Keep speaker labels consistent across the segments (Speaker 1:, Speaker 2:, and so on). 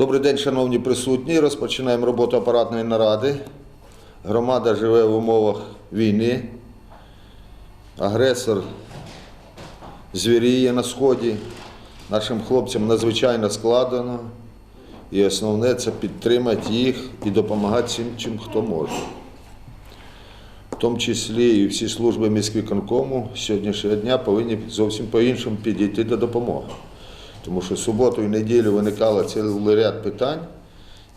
Speaker 1: Добрий день, шановні присутні. Розпочинаємо роботу апаратної наради. Громада живе в умовах війни. Агресор звіріє на сході. Нашим хлопцям надзвичайно складно. І основне це підтримати їх і допомагати всім, чим хто може. В тому числі і всі служби міськвиконкому сьогоднішнього дня повинні зовсім по-іншому підійти до допомоги. Тому що суботу і неділю виникало цілий ряд питань,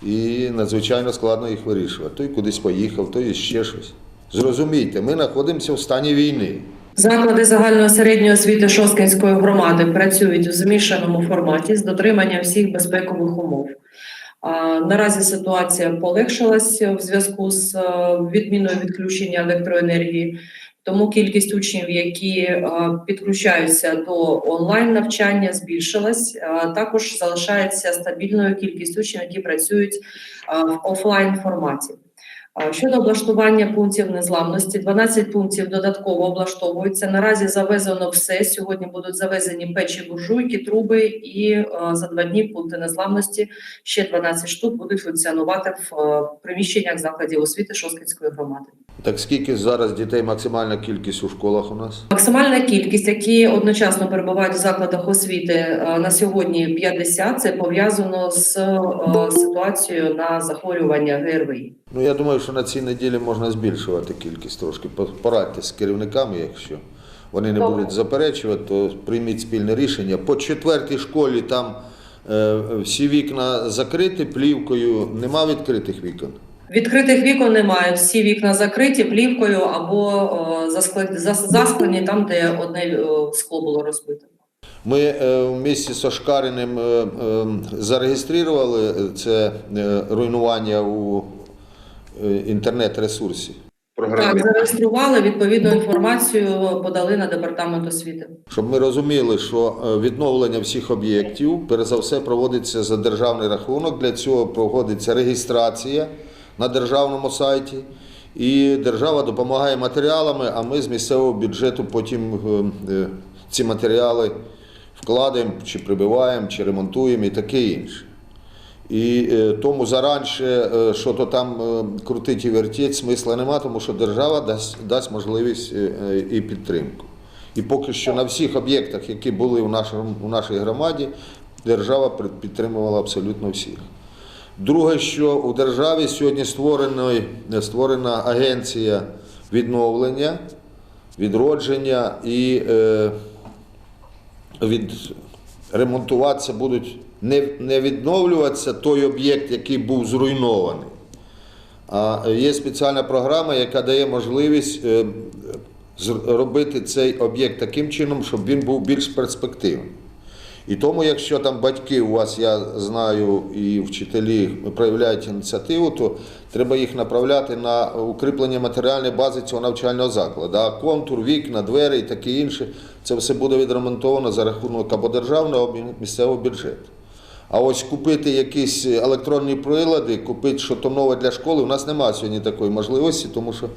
Speaker 1: і надзвичайно складно їх вирішувати. Той кудись поїхав, той ще щось. Зрозумійте, ми знаходимося в стані війни.
Speaker 2: Заклади загальної середньої освіти Шосткинської громади працюють у змішаному форматі з дотриманням всіх безпекових умов. Наразі ситуація полегшилась в зв'язку з е, відміною відключення електроенергії. Тому кількість учнів, які е, підключаються до онлайн навчання, збільшилась. Також залишається стабільною кількість учнів, які працюють е, в офлайн форматі. Щодо облаштування пунктів незламності, 12 пунктів додатково облаштовуються. Наразі завезено все. Сьогодні будуть завезені печі, буржуйки, труби, і е, за два дні пункти незламності ще 12 штук будуть функціонувати в е, приміщеннях закладів освіти Шосткинської громади.
Speaker 1: Так скільки зараз дітей максимальна кількість у школах у нас?
Speaker 2: Максимальна кількість, які одночасно перебувають в закладах освіти е, на сьогодні 50, це пов'язано з е, ситуацією на захворювання ГРВІ.
Speaker 1: Ну я думаю, що на цій неділі можна збільшувати кількість трошки. По- Порадьте з керівниками, якщо вони не
Speaker 2: Добре.
Speaker 1: будуть заперечувати, то прийміть спільне рішення. По четвертій школі там е, всі вікна закриті плівкою, нема відкритих вікон.
Speaker 2: Відкритих вікон немає. Всі вікна закриті плівкою або е, засклені там, де одне е, скло було розбите.
Speaker 1: Ми е, в місті з Ошкариним е, е, зареєстрували це руйнування у інтернет-ресурсі.
Speaker 2: Так, зареєстрували відповідну інформацію, подали на департамент освіти.
Speaker 1: Щоб ми розуміли, що відновлення всіх об'єктів, перш за все, проводиться за державний рахунок. Для цього проводиться реєстрація на державному сайті. І держава допомагає матеріалами, а ми з місцевого бюджету потім е, е, ці матеріали вкладаємо, чи прибиваємо, чи ремонтуємо і таке інше. І е, тому заранше, що то там крутить і вертіть, смисла нема, тому що держава дасть, дасть можливість і підтримку. І поки що на всіх об'єктах, які були в, нашій громаді, держава підтримувала абсолютно всіх. Друге, що у державі сьогодні створена агенція відновлення, відродження і е, від, ремонтуватися будуть не, не відновлюватися той об'єкт, який був зруйнований. А є спеціальна програма, яка дає можливість е, зробити цей об'єкт таким чином, щоб він був більш перспективним. І тому, якщо там батьки у вас, я знаю, і вчителі проявляють ініціативу, то треба їх направляти на укріплення матеріальної бази цього навчального закладу. А контур, вікна, двері і таке інше, це все буде відремонтовано за рахунок або державного, або місцевого бюджету. А ось купити якісь електронні прилади, купити щось нове для школи, у нас немає сьогодні такої можливості, тому що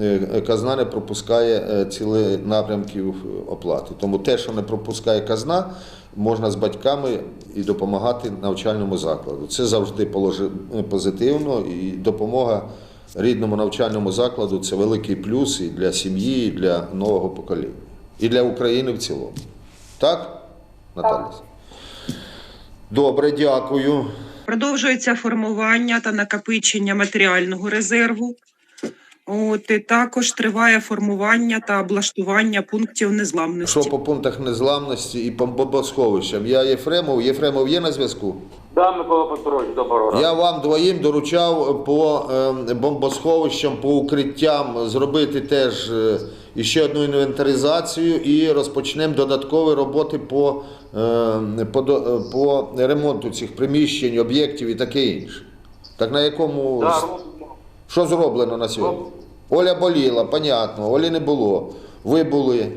Speaker 1: е, казна не пропускає е, цілі напрямків оплати. Тому те, що не пропускає казна, можна з батьками і допомагати навчальному закладу. Це завжди положи- позитивно і допомога рідному навчальному закладу це великий плюс і для сім'ї, і для нового покоління, і для України в цілому. Так, Наталя? Добре, дякую.
Speaker 3: Продовжується формування та накопичення матеріального резерву. От, і також триває формування та облаштування пунктів незламності.
Speaker 1: Що по пунктах незламності і по бомбосховищам? Я Єфремов. Єфремов є на зв'язку?
Speaker 4: Да, Микола Петрович, доброго ранку.
Speaker 1: Я вам двоїм доручав по е, бомбосховищам, по укриттям зробити теж е, іще одну інвентаризацію і розпочнемо додаткові роботи по, е, по, до- е, по ремонту цих приміщень, об'єктів і таке інше. Так на якому
Speaker 4: Да,
Speaker 1: що зроблено на сьогодні? Оля боліла, понятно, Олі не було. Ви були.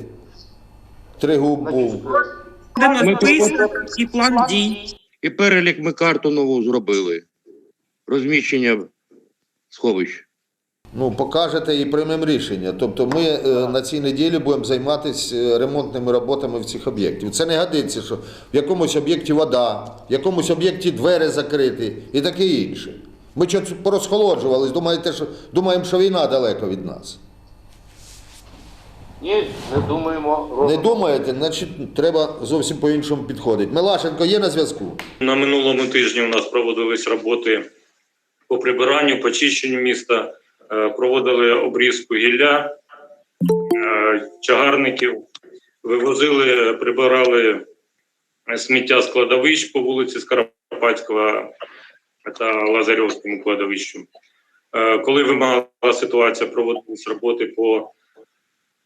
Speaker 1: Тригуб був.
Speaker 5: Ми
Speaker 3: і план дій.
Speaker 5: І перелік ми карту нову зробили. Розміщення сховищ.
Speaker 1: Ну, покажете і приймемо рішення. Тобто ми е, на цій неділі будемо займатися е, ремонтними роботами в цих об'єктів. Це не годиться, що в якомусь об'єкті вода, в якомусь об'єкті двері закриті і таке інше. Ми щось порозхолоджувались, думаєте, що, думаємо, що війна далеко від нас.
Speaker 4: Ні, не думаємо.
Speaker 1: Не думаєте, значить треба зовсім по-іншому підходити. Милашенко є на зв'язку?
Speaker 5: На минулому тижні у нас проводились роботи по прибиранню, почищенню міста, Е, проводили обрізку гілля, е, чагарників, вивозили, прибирали сміття з кладовищ по вулиці Скоропадського та Лазарьовському кладовищу. Е, Коли вимагала ситуація, проводились роботи по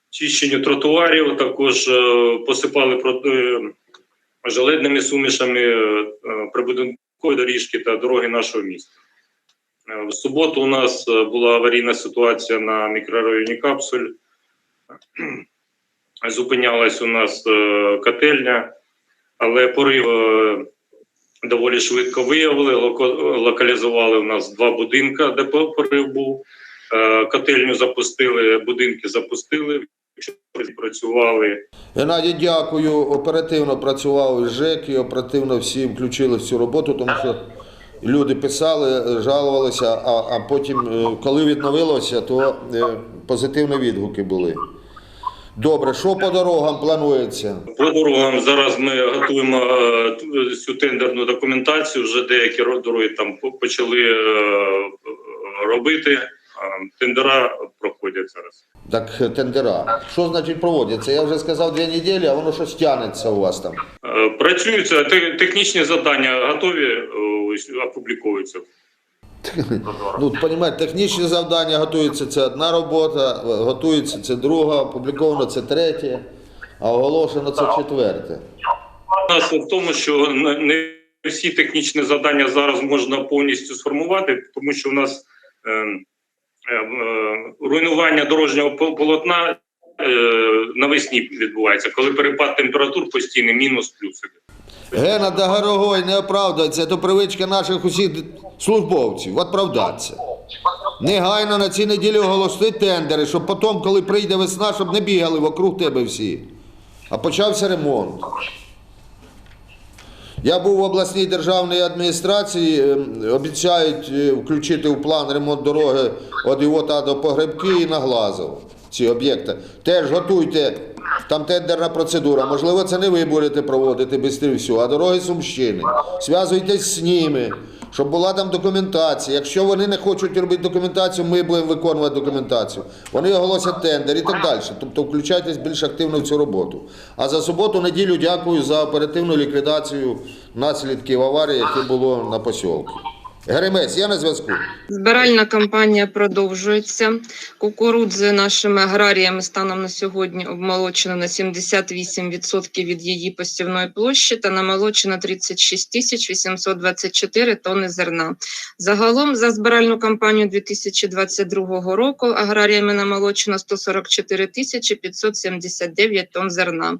Speaker 5: чищенню тротуарів, також е, посипали проти сумішами е, прибудинкової доріжки та дороги нашого міста. Е, В суботу у нас е, була аварійна ситуація на мікрорайоні Капсуль. Зупинялась у нас е, котельня, але порив е, доволі швидко виявили. Локалізували у нас два будинки, де порив був. Е, Котельню запустили, будинки запустили, працювали.
Speaker 1: Геннадій, дякую. Оперативно працював ЖЕК і оперативно всі включили в цю роботу, тому що люди писали, жалувалися, а, а потім, е, коли відновилося, то е, позитивні відгуки були. Добре, що по дорогам планується?
Speaker 5: По дорогам зараз ми готуємо е, цю тендерну документацію. Вже деякі ро- дороги там почали е, е, робити. Тендера проходять зараз.
Speaker 1: Так, тендера. Що значить проводяться? Я вже сказав дві неділі, а воно щось тягнеться у вас там.
Speaker 5: Працюються технічні завдання готові, ось, опубліковуються.
Speaker 1: Ну, розумієте, технічні завдання готуються, це одна робота, готується це друга, опубліковано це третє, а оголошено це четверте.
Speaker 5: У в тому, що не- всі технічні завдання зараз можна повністю сформувати, тому що у нас е, е, руйнування дорожнього полотна е, навесні відбувається, коли перепад температур постійний, мінус плюс.
Speaker 1: Гена Дагорогой не оправдується, це привичка наших усіх службовців оправдатися. Негайно на цій неділі оголосити тендери, щоб потім, коли прийде весна, щоб не бігали вокруг тебе всі. А почався ремонт. Я був в обласній державній адміністрації, ем, обіцяють е, включити в план ремонт дороги від Іота до Погребки і на Глазов. Ці об'єкти. Теж готуйте, там тендерна процедура. Можливо, це не ви будете проводити всього, а дороги Сумщини. Зв'язуйтесь з ними, щоб була там документація. Якщо вони не хочуть робити документацію, ми будемо виконувати документацію. Вони оголосять тендер і так далі. Тобто включайтесь більш активно в цю роботу. А за суботу, неділю дякую за оперативну ліквідацію наслідків аварії, які було на посілку. Геремець, я на зв'язку.
Speaker 6: Збиральна кампанія продовжується. Кукурудзи нашими аграріями станом на сьогодні обмолочено на 78% від її посівної площі та намолочено 36 тисяч 824 тонни зерна. Загалом за збиральну кампанію 2022 року аграріями намолочено 144 тисячі 579 тонн зерна.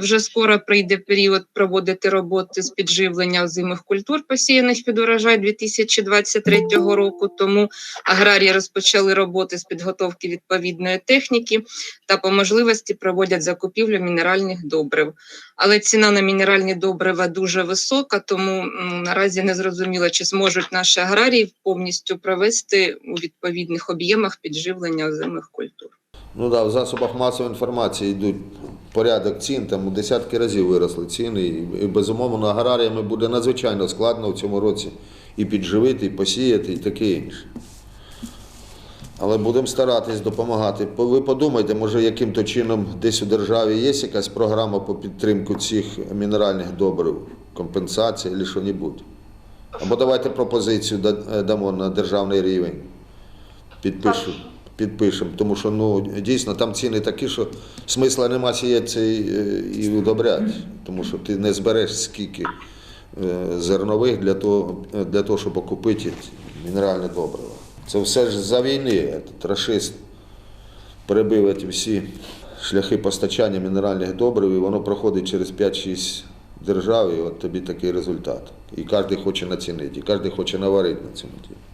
Speaker 6: Вже скоро прийде період проводити роботи з підживлення озимих культур, посіяних під урожай 2023 року. Тому аграрії розпочали роботи з підготовки відповідної техніки та по можливості проводять закупівлю мінеральних добрив. Але ціна на мінеральні добрива дуже висока, тому наразі не зрозуміло, чи зможуть наші аграрії повністю провести у відповідних об'ємах підживлення озимих культур.
Speaker 1: Ну да, в засобах масової інформації йдуть порядок цін, там у десятки разів виросли ціни, і, безумовно аграріями буде надзвичайно складно в цьому році і підживити, і посіяти, і таке інше. Але будемо старатись допомагати. Ви подумайте, може, яким-то чином десь у державі є якась програма по підтримку цих мінеральних добрив, компенсація або що-небудь. Або давайте пропозицію е, дамо на державний рівень. Підпишу, підпишемо, тому що ну, дійсно там ціни такі, що смисла нема сіяти і, е, удобряти, тому що ти не збереш скільки е, зернових для того, для того, щоб окупити мінеральне добриво. Це все ж за війни. Рашист перебив ці всі шляхи постачання мінеральних добрив, і воно проходить через 5-6 держав, і от тобі такий результат. І кожен хоче націнити, і кожен хоче наварити на цьому ділі.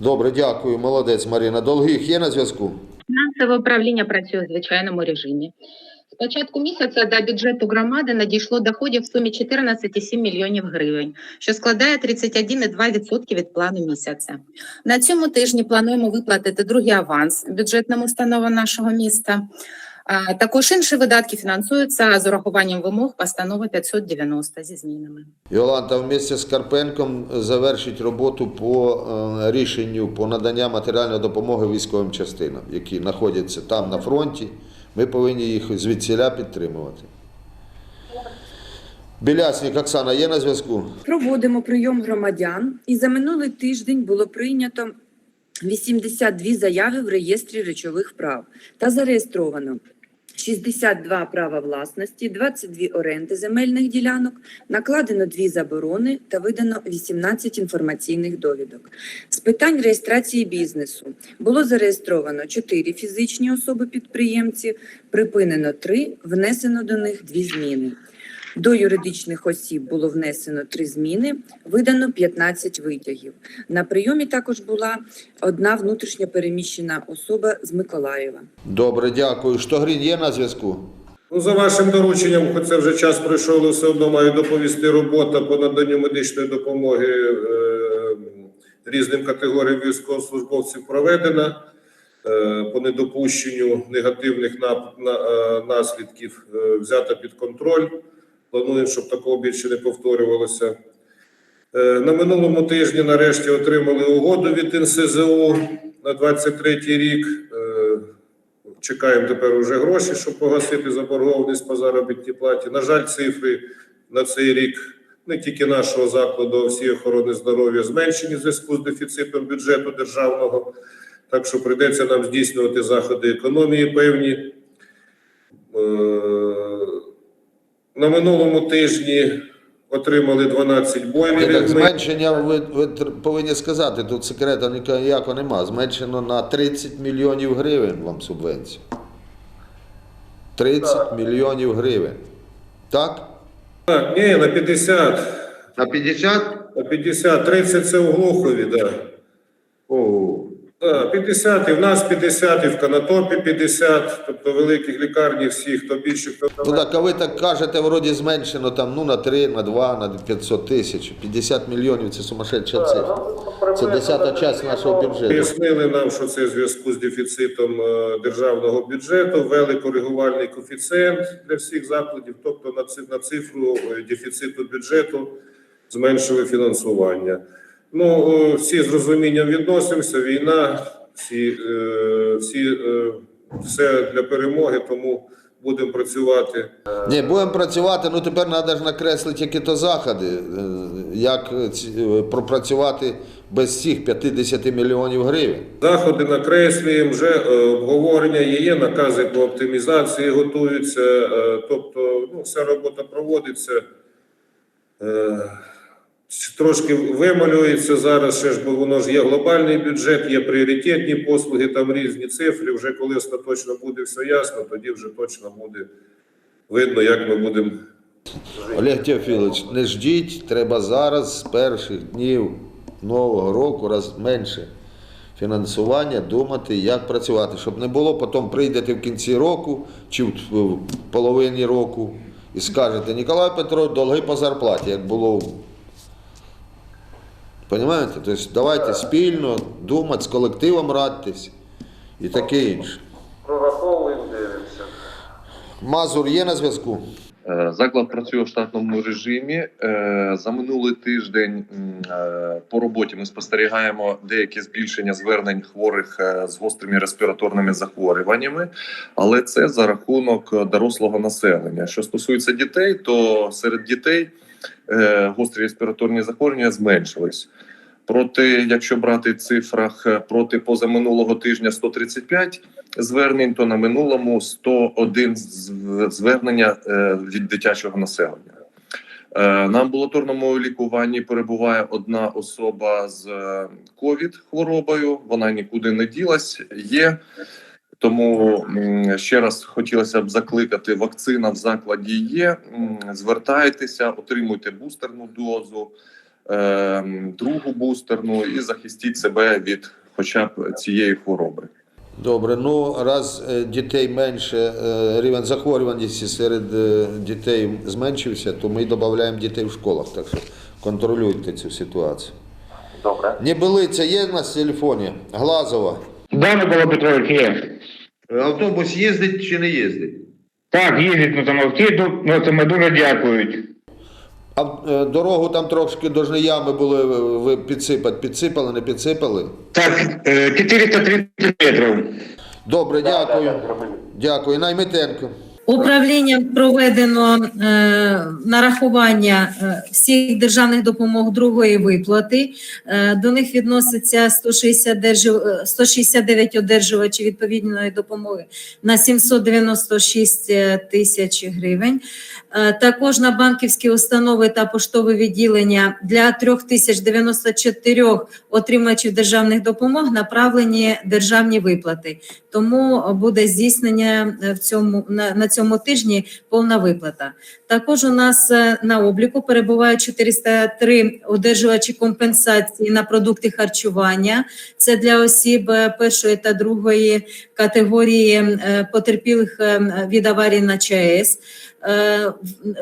Speaker 1: Добре, дякую, молодець Марина. Долгих є на зв'язку?
Speaker 7: Фінансове управління працює в звичайному режимі. З початку місяця до бюджету громади надійшло доходів в сумі 14,7 мільйонів гривень, що складає 31,2% від плану місяця. На цьому тижні плануємо виплатити другий аванс бюджетним установам нашого міста. А також інші видатки фінансуються з урахуванням вимог постанови 590 зі змінами.
Speaker 1: Йоланта вместе з Карпенком завершить роботу по е, рішенню по надання матеріальної допомоги військовим частинам, які знаходяться там на фронті. Ми повинні їх звідсіля підтримувати. Білясник Оксана є на зв'язку?
Speaker 8: Проводимо прийом громадян, і за минулий тиждень було прийнято 82 заяви в реєстрі речових прав та зареєстровано 62 права власності, 22 оренди земельних ділянок, накладено 2 заборони та видано 18 інформаційних довідок. З питань реєстрації бізнесу було зареєстровано 4 фізичні особи-підприємці, припинено 3, внесено до них 2 зміни. До юридичних осіб було внесено три зміни, видано 15 витягів. На прийомі також була одна внутрішньо переміщена особа з Миколаєва.
Speaker 1: Добре, дякую. Штогрін є на зв'язку?
Speaker 9: Ну, за вашим дорученням, хоч це вже час пройшов, але все одно маю доповісти робота по наданню медичної допомоги е, різним категоріям військовослужбовців проведена е, по недопущенню негативних на, е, наслідків е, взята під контроль. Плануємо, щоб такого більше не повторювалося. Е, На минулому тижні нарешті отримали угоду від НСЗУ на 23 рік. Е, Чекаємо тепер уже гроші, щоб погасити заборгованість по заробітній платі. На жаль, цифри на цей рік не тільки нашого закладу, а всієї охорони здоров'я зменшені в зв'язку з дефіцитом бюджету державного. Так що прийдеться нам здійснювати заходи економії певні. На минулому тижні отримали 12
Speaker 1: Ні, так. Зменшення ви, ви повинні сказати, тут секрету ніякого- нема. Зменшено на 30 мільйонів гривень вам субвенцію. 30 мільйонів гривень. Так?
Speaker 9: Так, ні, на 50.
Speaker 1: На 50?
Speaker 9: На 50, 30 це у Глухові, да.
Speaker 1: О,
Speaker 9: Да, 50, і в нас 50, і в Канатопі 50, тобто великих лікарні всі, хто більше, хто
Speaker 1: Ну так, а ви так кажете, вроді зменшено там, ну, на 3, на 2, на 500 тисяч. 50 мільйонів це сумасшедша цифра. Це десята частина нашого бюджету.
Speaker 9: Пояснили нам, що це в зв'язку з дефіцитом е, державного бюджету, ввели коригувальний коефіцієнт для всіх закладів, тобто на цифру е, дефіциту бюджету зменшили фінансування. Ну, е, всі з розумінням відносимося, війна, всі, е, всі е, все для перемоги, тому будемо працювати.
Speaker 1: Ні, будемо працювати, ну тепер треба ж накреслити які то заходи, як пропрацювати без цих 50 мільйонів гривень.
Speaker 9: Заходи накреслюємо, вже обговорення є, накази по оптимізації готуються, тобто ну, вся робота проводиться. Трошки вималюється зараз, ще ж, бо воно ж є глобальний бюджет, є пріоритетні послуги, там різні цифри. Вже коли остаточно буде все ясно, тоді вже точно буде видно, як ми будемо
Speaker 1: Олег Теофілович, не ждіть, треба зараз з перших днів нового року раз менше фінансування думати, як працювати, щоб не було, потім прийдете в кінці року чи в половині року і скажете, Ніколай Петрович, долги по зарплаті, як було. Понимаєте? Тобто давайте спільно думати, з колективом радьтесь і таке інше.
Speaker 4: Прораховуємо, дивимося.
Speaker 1: Мазур є на зв'язку?
Speaker 10: Е, Заклад працює в штатному режимі. Е, За минулий тиждень е, по роботі ми спостерігаємо деякі збільшення звернень хворих з гострими респіраторними захворюваннями, але це за рахунок дорослого населення. Що стосується дітей, то серед дітей гострі респіраторні захворювання зменшились. Проти, якщо брати цифрах е, проти позаминулого тижня 135 звернень, то на минулому 101 зв- звернення е, від дитячого населення. Е, На амбулаторному лікуванні перебуває одна особа з ковід хворобою. Вона нікуди не ділась. Є тому ще раз хотілося б закликати: вакцина в закладі є. Звертайтеся, отримуйте бустерну дозу. е, другу бустерну і захистіть себе від хоча б цієї хвороби.
Speaker 1: Добре, ну раз е, дітей менше, е, рівень захворюваності серед дітей зменшився, то ми додаємо дітей в школах. Так що контролюйте цю ситуацію.
Speaker 4: Добре.
Speaker 1: Небилиця є в нас телефоні? Глазова.
Speaker 11: Да, Микола Петрович, є.
Speaker 1: Автобус їздить чи не їздить?
Speaker 11: Так, їздить на самовці, ну це ми дуже дякують.
Speaker 1: А е, дорогу там трошки дожні ями були е, ви підсипати. Підсипали, не підсипали?
Speaker 11: Так, е, 430 метрів.
Speaker 1: Добре, дякую.
Speaker 4: Да, да.
Speaker 1: Дякую. Наймитенко.
Speaker 12: Управлінням проведено е, нарахування е, всіх державних допомог другої виплати. Е, до них відноситься 160 держав, е, 169 одержувачів відповідної допомоги на 796 тисяч гривень. Е, також на банківські установи та поштове відділення для 3094 отримувачів державних допомог направлені державні виплати. Тому буде здійснення е, в цьому на, на цьому тижні повна виплата. Також у нас е, на обліку перебувають 403 одержувачі компенсації на продукти харчування. Це для осіб е, першої та другої категорії е, потерпілих від аварії на ЧАЕС.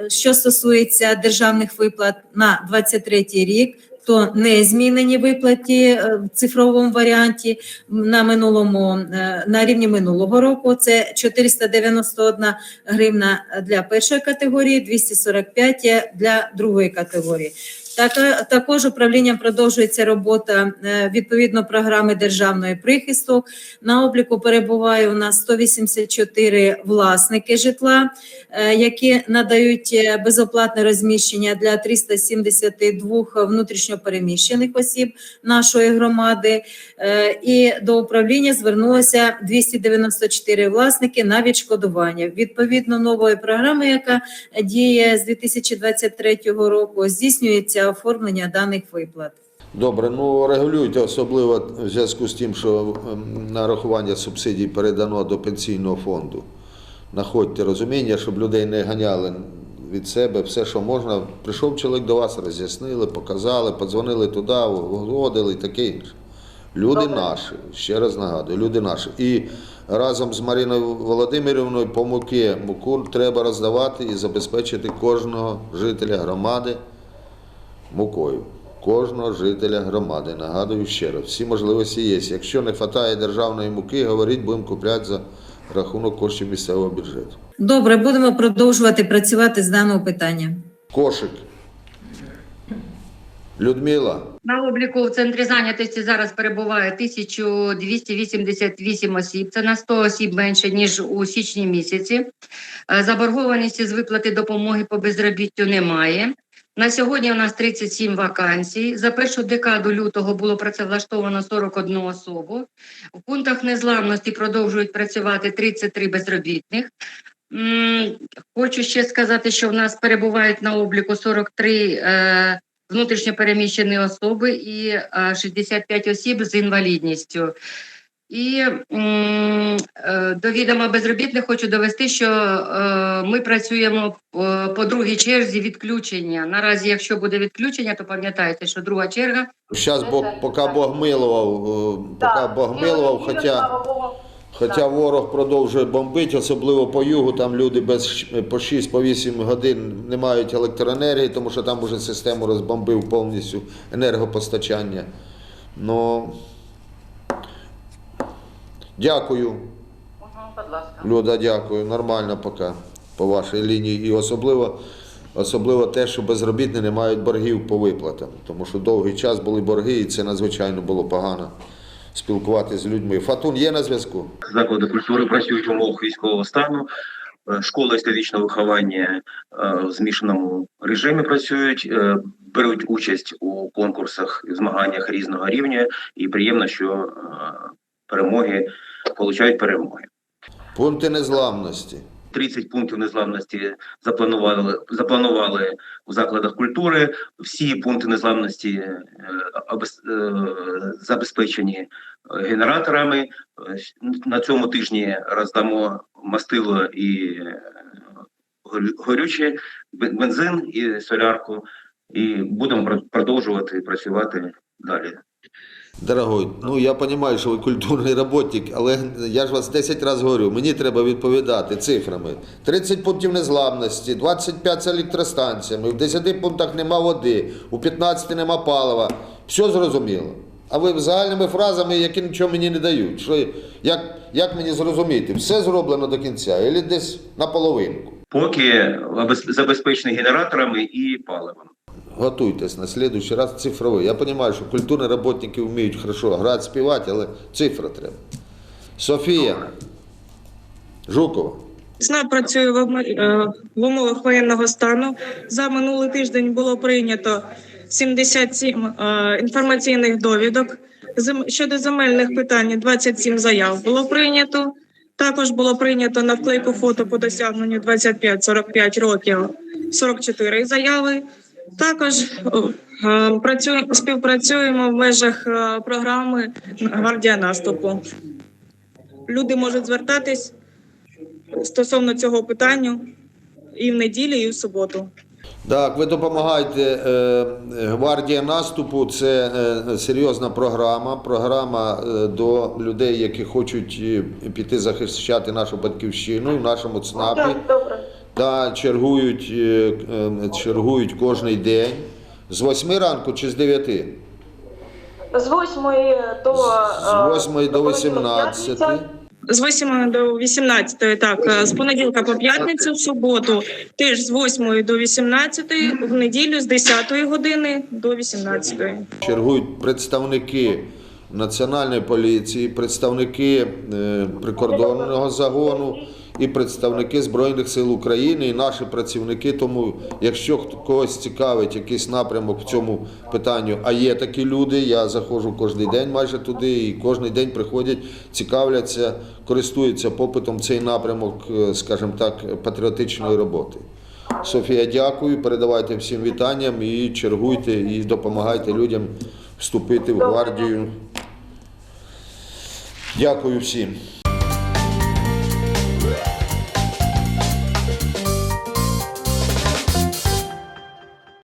Speaker 12: Що стосується державних виплат на 23 рік, то не змінені виплаті е, в цифровому варіанті на минулому е, на рівні минулого року. Це 491 гривна для першої категорії, 245 для другої категорії. Так, також управлінням продовжується робота е, відповідно програми державної прихисту. На обліку перебуває у нас 184 власники житла, е, які надають е, безоплатне розміщення для 372 внутрішньопереміщених осіб нашої громади. І до управління звернулося 294 власники на відшкодування. Відповідно нової програми, яка діє з 2023 року, здійснюється оформлення даних виплат.
Speaker 1: Добре, ну регулюйте, особливо в зв'язку з тим, що ем, нарахування субсидій передано до пенсійного фонду. Находьте розуміння, щоб людей не ганяли від себе все, що можна. Прийшов чоловік до вас, роз'яснили, показали, подзвонили туди, угодили і таке інше. Люди наші, ще раз нагадую, люди наші. І разом з Маріною Володимирівною по муки муку треба роздавати і забезпечити кожного жителя громади мукою. Кожного жителя громади. Нагадую ще раз, всі можливості є. Якщо не вистачає державної муки, говоріть, будемо купляти за рахунок коштів місцевого бюджету.
Speaker 12: Добре, будемо продовжувати працювати з даного питання.
Speaker 1: Кошик. Людмила.
Speaker 13: На обліку в центрі зайнятості зараз перебуває 1288 осіб. Це на 100 осіб менше ніж у січні місяці. Е, Заборгованості з виплати допомоги по безробіттю немає. На сьогодні у нас 37 вакансій. За першу декаду лютого було працевлаштовано 41 особу. В пунктах незламності продовжують працювати 33 безробітних. Хочу ще сказати, що в нас перебувають на обліку 43 е, внутрішньо переміщені особи і е, 65 осіб з інвалідністю. І е, до відома безробітних хочу довести, що е, ми працюємо е, по другій черзі відключення. Наразі, якщо буде відключення, то пам'ятайте, що друга черга
Speaker 1: Зараз Бог, поки Бог милував, е, поки Бог милував, хоча, хоча ворог продовжує бомбити, особливо по югу, там люди без щ- по 6-8 годин не мають електроенергії, тому що там уже систему розбомбив повністю енергопостачання. Ну, дякую.
Speaker 13: будь ласка.
Speaker 1: Люда, дякую. Нормально поки по вашій лінії. І особливо, особливо те, що безробітні не мають боргів по виплатам. Тому що довгий час були борги, і це надзвичайно було погано спілкуватися з людьми. Фатун є на зв'язку?
Speaker 14: заклади культури працюють в умовах військового стану. Е, Школи естетичного виховання е, в змішаному режимі працюють, е, беруть участь у конкурсах і змаганнях різного рівня, і приємно, що перемоги получають перемоги.
Speaker 1: Пункти незламності.
Speaker 14: 30 пунктів незламності запланували запланували у закладах культури. Всі пункти незламності е, е, забезпечені е, генераторами. На цьому тижні роздамо мастило і е, горюче, бензин і солярку. і будемо продовжувати працювати далі.
Speaker 1: Дорогой, ну я розумію, що ви культурний роботник, але я ж вас 10 разів говорю, мені треба відповідати цифрами. 30 пунктів незламності, 25 з електростанціями, в 10 пунктах нема води, у 15 нема палива. Все зрозуміло. А ви загальними фразами, які нічого мені не дають. Що, як, як мені зрозуміти, все зроблено до кінця, або десь наполовинку.
Speaker 14: Поки забезпечені генераторами і паливом.
Speaker 1: Готуйтесь на следующий раз цифровий. Я розумію, що культурні роботники вміють хорошо грати, співати, але цифра треба. Софія Жукова.
Speaker 3: СНАП працює в, е, в умовах воєнного стану. За минулий тиждень було прийнято 77 е, інформаційних довідок. Щодо земельних питань 27 заяв було прийнято. Також було прийнято на вклейку фото по досягненню 25-45 років 44 заяви. Також е, працюємо, співпрацюємо в межах е, програми Гвардія наступу. Люди можуть звертатись стосовно цього питання і в неділю, і в суботу.
Speaker 1: Так, ви допомагаєте е, гвардія наступу. Це серйозна програма. Програма до людей, які хочуть піти захищати нашу батьківщину в нашому ЦНАПі. Та чергують, е, е, чергують кожний день. З 8 ранку чи з 9?
Speaker 4: З 8 до... е,
Speaker 1: З 8 до 18.
Speaker 3: З 8 до 18, так, е, з понеділка по п'ятницю, в суботу, теж з 8 до 18, в неділю з 10 години до 18.
Speaker 1: Чергують представники Національної поліції, представники е, прикордонного загону і представники Збройних сил України і наші працівники. Тому, якщо когось цікавить якийсь напрямок в цьому питанню, а є такі люди, я заходжу кожен день майже туди, і кожен день приходять, цікавляться, користуються попитом цей напрямок, е, скажімо так, патріотичної роботи. Софія, дякую. Передавайте всім вітанням і чергуйте і допомагайте людям вступити в гвардію. Дякую всім.